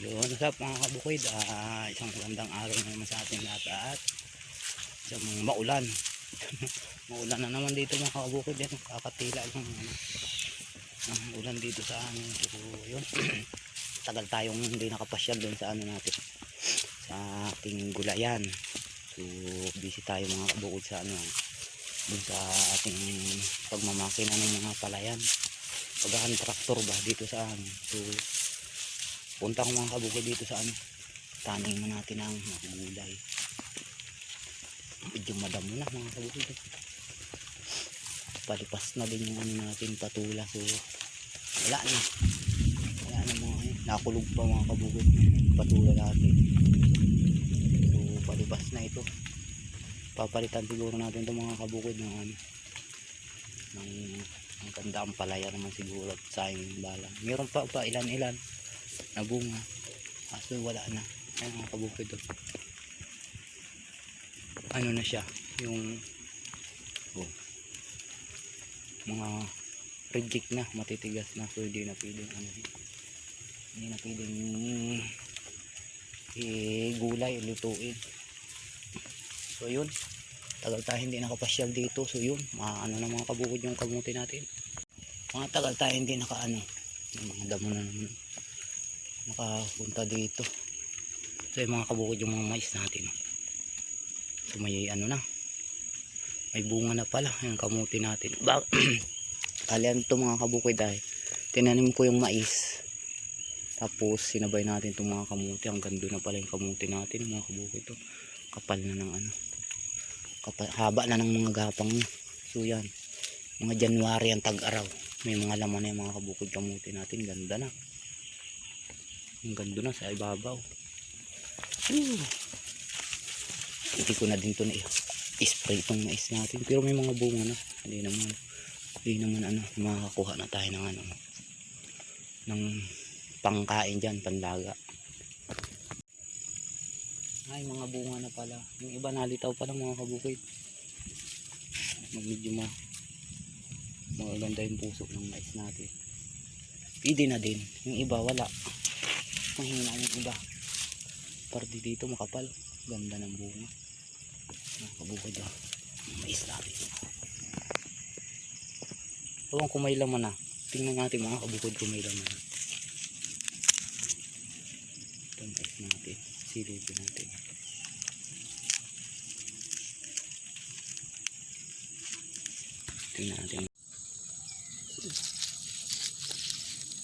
Yun, what's up mga kabukid? Ah, isang magandang araw na naman sa ating lahat at isang maulan. maulan na naman dito mga kabukid. Yan, kakatila ng, ano, ng ulan dito sa amin. So, yun. Tagal tayong hindi nakapasyal doon sa ano natin. Sa ating gulayan. So, busy tayo mga kabukid sa ano. Doon sa ating pagmamakina ng mga palayan. Pagkakan traktor ba dito sa amin. So, punta ko mga kabukid dito sa ano. Taning mo natin ang gulay. Medyo madamo na mga kabukid palipas na din yung ano natin patula. So wala na. Wala na mga eh. nakulog pa mga kabukid patula natin. So palipas na ito. Papalitan siguro natin itong mga kabukid ng ano. Ng ang ganda ang palaya naman siguro at sayang balang meron pa pa ilan ilan na bunga. Kaso wala na. Ayun mga kabukid oh. ano na siya? Yung oh, mga reject na matitigas na. So hindi na pwedeng ano hindi na pwedeng i-gulay lutuin. So yun. Tagal tayo hindi nakapasyal dito. So yun. Maano na mga kabukid yung kamuti natin. Mga tagal tayo hindi nakaano mga damo na naman nakapunta dito. So yung mga kabukid yung mga mais natin. Oh. so may ano na. May bunga na pala yung kamuti natin. Ba kalian to mga kabukid ay? Tinanim ko yung mais. Tapos sinabay natin itong mga kamuti. Ang ganda na pala yung kamuti natin mga kabukid to kapal na ng ano. Kapal, haba na ng mga gapang so yan. Mga January ang tag-araw. May mga laman na yung mga kabukid kamuti natin. Ganda na ang ganda na sa ibabaw. Whew. Hindi ko na din to na i-spray itong mais natin. Pero may mga bunga na. Hindi naman, hindi naman ano, makakuha na tayo ng ano, ng pangkain dyan, panlaga. Ay, mga bunga na pala. Yung iba nalitaw pa lang mga kabukid. Medyo ma maganda yung puso ng mais natin. Pwede na din. Yung iba wala mahina yung iba. Parte dito makapal. Ganda ng bunga. Nakabukod ah. Mais natin ewan kung may laman na tingnan natin mga kabukod kung may laman. Na mais natin. Silipin natin. Tingnan natin.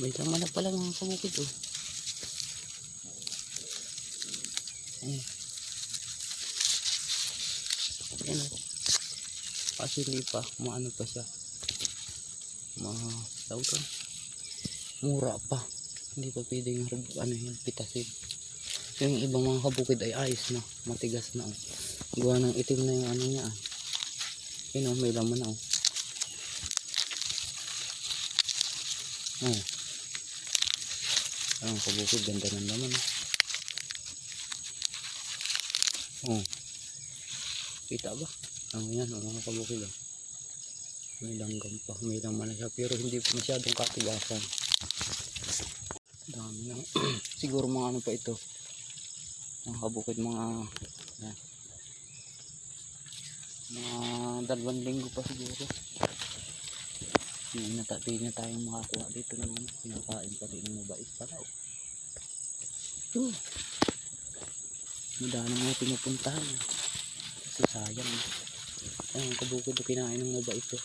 May laman na pala mga kabukod oh Ayan. Kasi hindi pa. Maano pa siya. Ma... Tawag ka. Mura pa. Hindi pa pwedeng ano yan, pitasin. Yung ibang mga kabukid ay ayos na. Matigas na o. Gawa ng itim na yung ano niya ah. Yun o, may laman na o. Oh. Ang kabukid, ganda ng laman ah. Oh. Kita ba? Ang yan, ang mga kabukid ah. May langgam pa. May laman na siya. Pero hindi masyadong katigasan. Dami na. Siguro mga ano pa ito. Mga kabukid mga yan. Mga dalawang linggo pa siguro. Hindi na, di na tayong makakuha dito ano. Pinakain pa din ng mabait pala. Oh. Uh. Madami mga pinupuntahan. Kasi sayang. Ay, ang kabukid na kinain ng mabait to.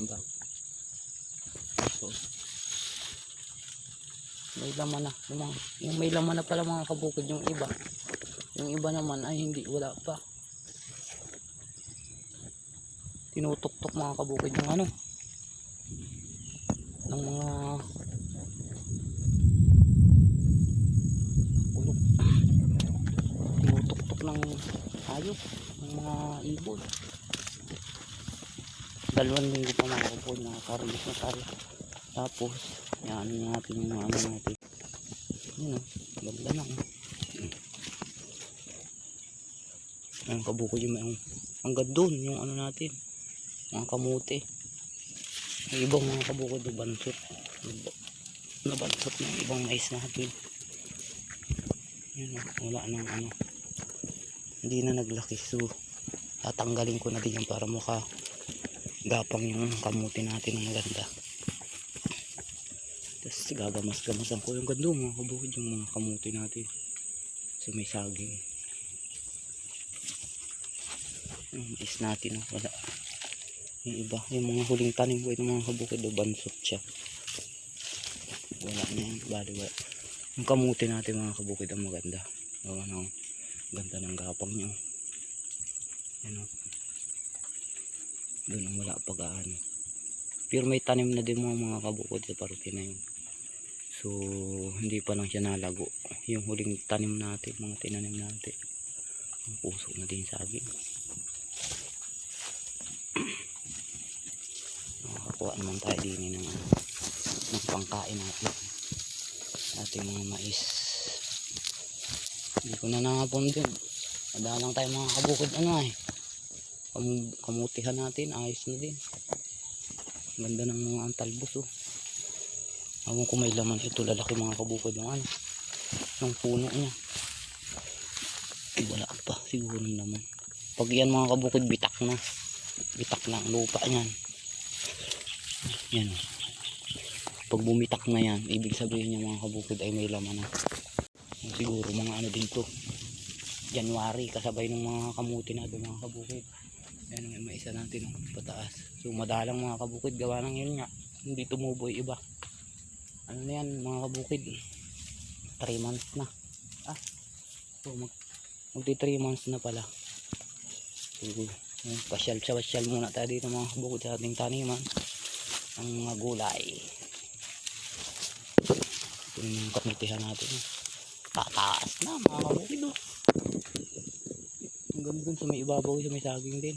Aba. So, may laman na. Yung, yung may laman na pala mga kabukid yung iba. Yung iba naman ay hindi, wala pa. Tinutok-tok mga kabukid yung ano. Ng mga ulok tinutuktok ng hayop ng mga ibon. Dalawang linggo pa mga kapon na karlis na tari tapos yan natin yung ano natin. Yun o ganda na oh. ang kabuko yung may hanggang doon yung ano natin mga kamote. Yung ibang mga kabuko doon bansot. Nabansot ng ibang mais natin. Yun o, wala nang ano. Hindi na naglaki. So, tatanggalin ko na din yan para maka gapang yung kamuti natin ng maganda. Tapos gagamas-gamasan ko yung ganda mga kabukid yung mga kamuti natin. So may saging. Yung is natin oh, wala. Yung iba, yung mga huling tanim ko yung mga kabukid o bansot siya. Wala na yan, bali wala. Yung kamuti natin mga kabukid ang maganda. O ano, ganda ng gapang niya. oh. Yan o. Doon ang wala pag-aano. Pero may tanim na din mga mga kabukod sa parke na yun. So, hindi pa lang siya nalago. Yung huling tanim natin, mga tinanim natin. Ang puso na din sa akin. Nakakakuha naman tayo din ng, ano, ng pangkain natin. Ating mga mais. Hindi ko na nakapon din. Madalang tayo mga kabukod ano eh. Kamu kamutihan natin, ayos na din. Ganda ng mga antalbos oh. Ewan ko may laman ito lalaki mga kabukod ng ano. Ng puno niya. Ay, wala pa siguro ng laman. Pag yan mga kabukod bitak na. Bitak na ang lupa niyan. Yan oh. Pag bumitak na yan, ibig sabihin niya mga kabukod ay may laman na. Siguro mga ano din to. January kasabay ng mga kamuti natin mga kabukid. Ayan ang may isa natin oh, pataas. So madalang mga kabukid gawa ng yun nga. Hindi tumubo yung iba. Ano na yan mga kabukid. 3 months na. Ah. So mag magti 3 months na pala. So pasyal pasyal muna tayo dito mga kabukid sa ating taniman. Ang mga gulay. Ito yung kamitihan natin. Tataas na mga kabukid oh. Hanggang dun sa may ibabaw sa may saging din.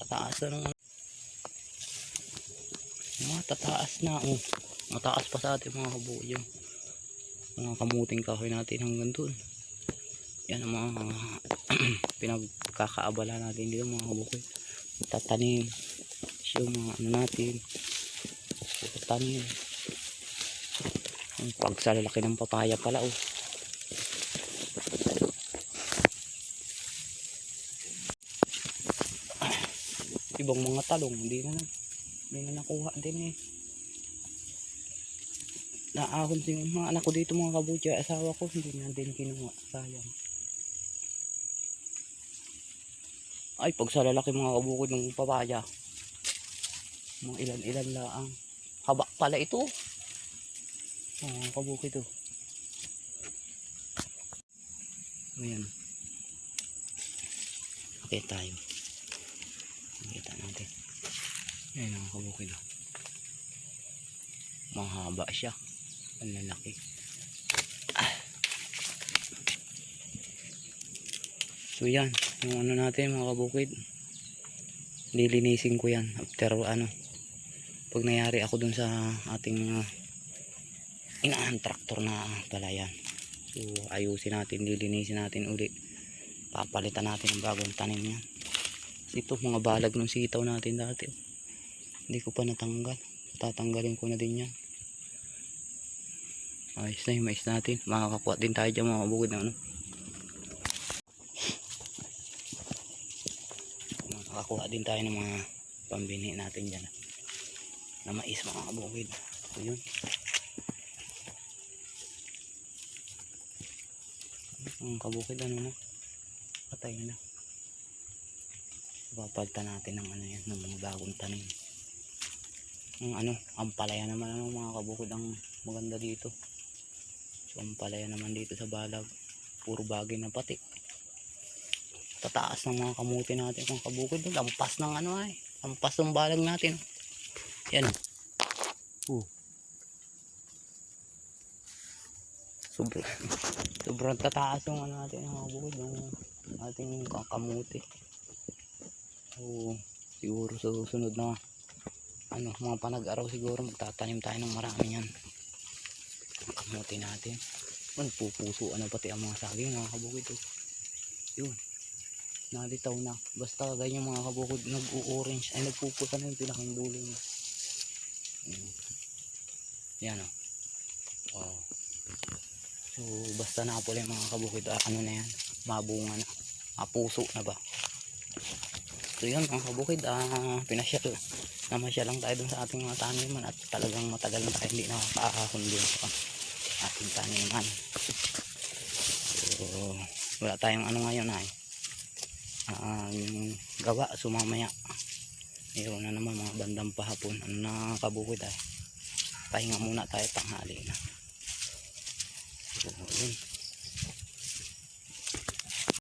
Tataas na ng. Mga tataas na oh. Mataas pa sa atin mga kabukid yung mga kamuting kahoy natin hanggang dun. Yan ang mga pinagkakaabala natin dito mga kabukid. Tatanim. Yung mga ano natin. Tatanim. Ang pagsalalaki ng papaya pala oh. ibang mga talong hindi na hindi na nakuha din eh. Naahon din mga anak ko dito mga kabutya asawa ko hindi na din kinuha sayang. Ay pag sa mga kabukod ng papaya. Mga ilan ilan laang haba pala ito oh, mga kabukid to ayan okay tayo Nakita natin. Ayan ang kabukid. oh. Mahaba siya. Ang lalaki. So yan. Yung ano natin mga kabukid. Lilinisin ko yan. After ano. Pag nayari ako dun sa ating mga inaan traktor na palayan. So ayusin natin. Lilinisin natin uli. Papalitan natin ng bagong tanim yan. Ito mga balag ng sitaw natin dati. oh. Hindi ko pa natanggal. Tatanggalin ko na din yan. Ayos na yung natin. Makakakuha din tayo dyan mga kabukid ng ano. Makakakuha din tayo ng mga pambini natin dyan. Na mais mga kabukid. So yun. Ang kabukid ano na. Patay na. Papalitan natin ng ano yan ng mga bagong tanim. Ang ano ampalaya naman ano mga kabukod ang maganda dito. So ampalaya naman dito sa balag puro bagay na pati. Tataas ng mga kamuti natin mga kabukod lampas ng ano ay. Lampas ng balag natin. Yan. Oh sobrang sobrang tataas yung ano natin mga kabukod yung ating kakamuti So, siguro sa susunod na ano, mga panag-araw siguro magtatanim tayo ng marami yan. Kamote natin. Man, pupuso ano pati ang mga saging mga kabukid. Oh. Yun. Nalitaw na. Basta ganyan mga kabukid nag-o-orange ay nagpupusa na yung pinakang dulo niya. Yan. Yan oh. Oh. So basta na pala yung mga kabukid, ah, ano na yan, mabunga na, mapuso na ba. So yun mga kabukid, ah, pinasyal, namasyal lang tayo dun sa ating mga taniman at talagang matagal na tayo hindi nakakaahon dun sa ating taniman. So wala tayong ano ngayon ay, ah, yung gawa, sumamaya. Mayroon na naman mga bandang pahapon, ano na kabukid ay, pahinga muna tayo tanghali na. So, yun.